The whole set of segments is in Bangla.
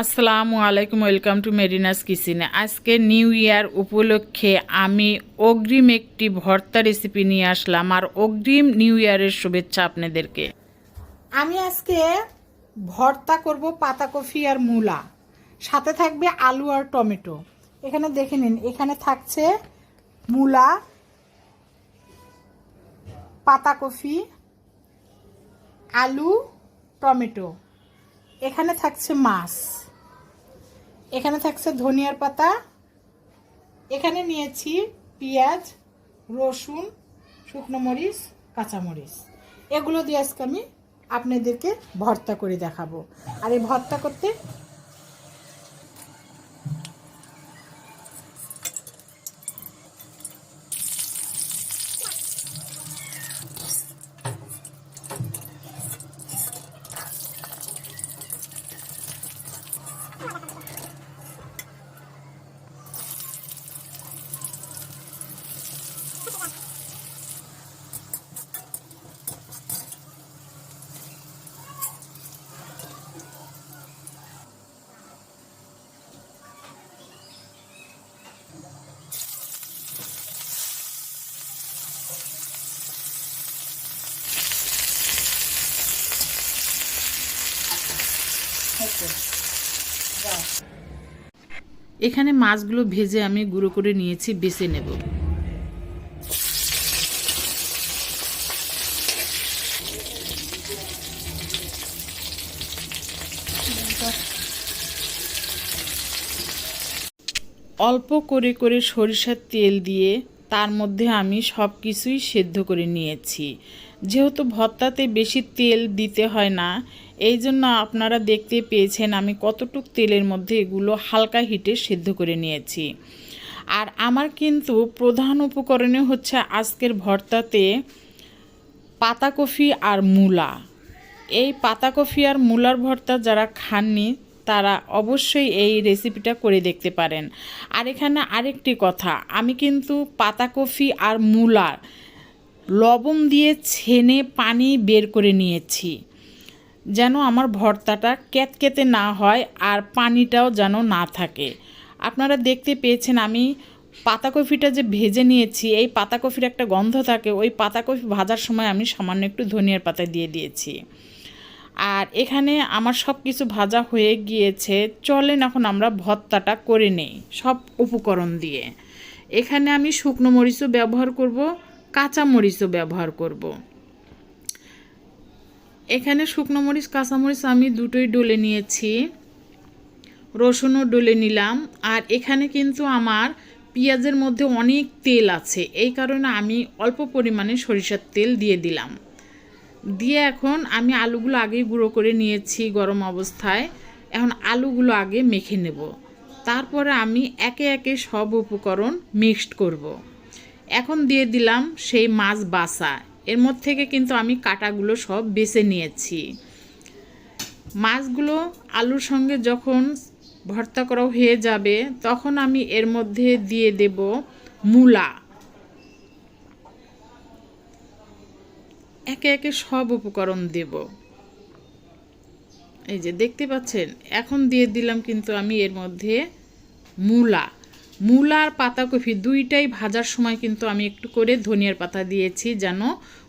আসসালামু আলাইকুম, ওয়েলকাম টু মেরিনাস কিচেনে। আজকে নিউ ইয়ার উপলক্ষে আমি অগ্রিম একটি ভর্তা রেসিপি নিয়ে আসলাম। আর অগ্রিম নিউ ইয়ারের শুভেচ্ছা আপনাদেরকে। আমি আজকে ভর্তা করব পাতাকপি আর মূলা। সাথে থাকবে আলু আর টমেটো। এখানে দেখে নিন, এখানে থাকছে মূলা, পাতাকপি, আলু, টমেটো। এখানে থাকছে মাছ। এখানে থাকছে ধনিয়ার পাতা। এখানে নিয়েছি পেঁয়াজ, রসুন, শুকনো মরিচ কাঁচামরিচ এগুলো দিয়ে আজকে আমি আপনাদেরকে ভর্তা করে দেখাবো। আর এই ভর্তা করতে এখানে মাছগুলো ভেজে আমি গুঁড়ো করে নিয়েছি, বেছে নেব। অল্প করে করে সরিষার তেল দিয়ে তার মধ্যে আমি সব কিছুই সেদ্ধ করে নিয়েছি। যেহেতু ভর্তাতে বেশি তেল দিতে হয় না এই জন্য আপনারা দেখতে পেয়েছেন আমি কতটুক তেলের মধ্যে এগুলো হালকা হিটে সেদ্ধ করে নিয়েছি। আর আমার কিন্তু প্রধান উপকরণে হচ্ছে আজকের ভর্তাতে পাতাকপি আর মূলা। এই পাতাকপি আর মূলার ভর্তা যারা খাননি, তারা অবশ্যই এই রেসিপিটা করে দেখতে পারেন। আর এখানে আরেকটি কথা, আমি কিন্তু পাতাকপি আর মূলার লবণ দিয়ে ছেনে পানি বের করে নিয়েছি। যেন আমার ভর্তাটা ক্যাতকেতে না হয় আর পানিটাও যেন না থাকে। আপনারা দেখতে পেয়েছেন আমি পাতাকপিটা যে ভেজে নিয়েছি, এই পাতাকপির একটা গন্ধ থাকে, ওই পাতাকপি ভাজার সময় আমি সামান্য একটু ধনিয়ার পাতা দিয়ে দিয়েছি। আর এখানে আমার সব কিছু ভাজা হয়ে গিয়েছে, চলেন এখন আমরা ভর্তাটা করে নেই, সব উপকরণ দিয়ে। এখানে আমি শুকনো মরিচও ব্যবহার করব, কাঁচা মরিচও ব্যবহার করব। এখানে শুকনো মরিচ, কাঁচা মরিচ আমি দুটোই ডলে নিয়েছি। রসুনও ডলে নিলাম। আর এখানে কিন্তু আমার পেঁয়াজের মধ্যে অনেক তেল আছে। এই কারণে আমি অল্প পরিমাণে সরিষার তেল দিয়ে দিলাম। দিয়ে এখন আমি আলুগুলো আগেই গুঁড়ো করে নিয়েছি গরম অবস্থায়। এখন আলুগুলো আগে মেখে নেব। তারপরে আমি একে একে সব উপকরণ মিক্সড করব। এখন দিয়ে দিলাম সেই মাছ বাসা এর মধ্যে থেকে কিন্তু আমি কাটাগুলো সব বেছে নিয়েছি। মাছগুলো আলুর সঙ্গে যখন ভর্তা করা হয়ে যাবে, তখন আমি এর মধ্যে দিয়ে দেব মূলা। একে একে সব উপকরণ দেব। এই যে দেখতে পাচ্ছেন, এখন দিয়ে দিলাম কিন্তু আমি এর মধ্যে মূলা। মূলা আর পাতাকপি দুইটাই ভাজার সময় কিন্তু আমি একটু করে ধনিয়ার পাতা দিয়েছি যেন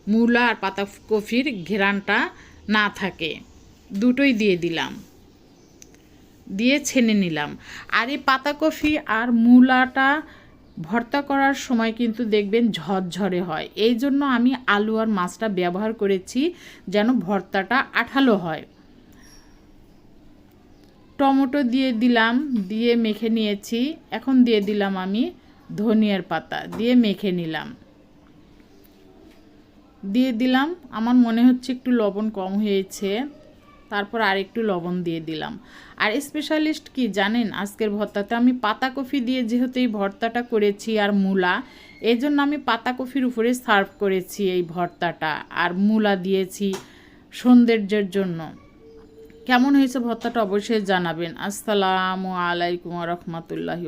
মূলা আর পাতাকপির ঘেরানটা না থাকে। দুটোই দিয়ে দিলাম। দিয়ে ছেনে নিলাম। আর এই পাতাকপি আর মূলাটা ভর্তা করার সময় কিন্তু দেখবেন ঝরঝরে হয়। এই জন্য আমি আলু আর মাছটা ব্যবহার করেছি যেন ভর্তাটা আঠালো হয়। টমেটো দিয়ে দিলাম, দিয়ে মেখে নিয়েছি। এখন দিয়ে দিলাম আমি ধনিয়ার পাতা, দিয়ে মেখে নিলাম। দিয়ে দিলাম, আমার মনে হচ্ছে একটু লবণ কম হয়েছে। তারপর আর একটু লবণ দিয়ে দিলাম। আর স্পেশালিস্ট কি জানেন, আজকের ভর্তাতে আমি পাতাকপি দিয়ে যেহেতু এই ভর্তাটা করেছি আর মূলা এই জন্য আমি পাতাকপির উপরে সার্ভ করেছি এই ভর্তাটা, আর মূলা দিয়েছি সৌন্দর্যের জন্য। কেমন হয়েছে ভত্তাটা অবশ্যই জানাবেন। আসসালামু আলাইকুম রহমতুল্লাহি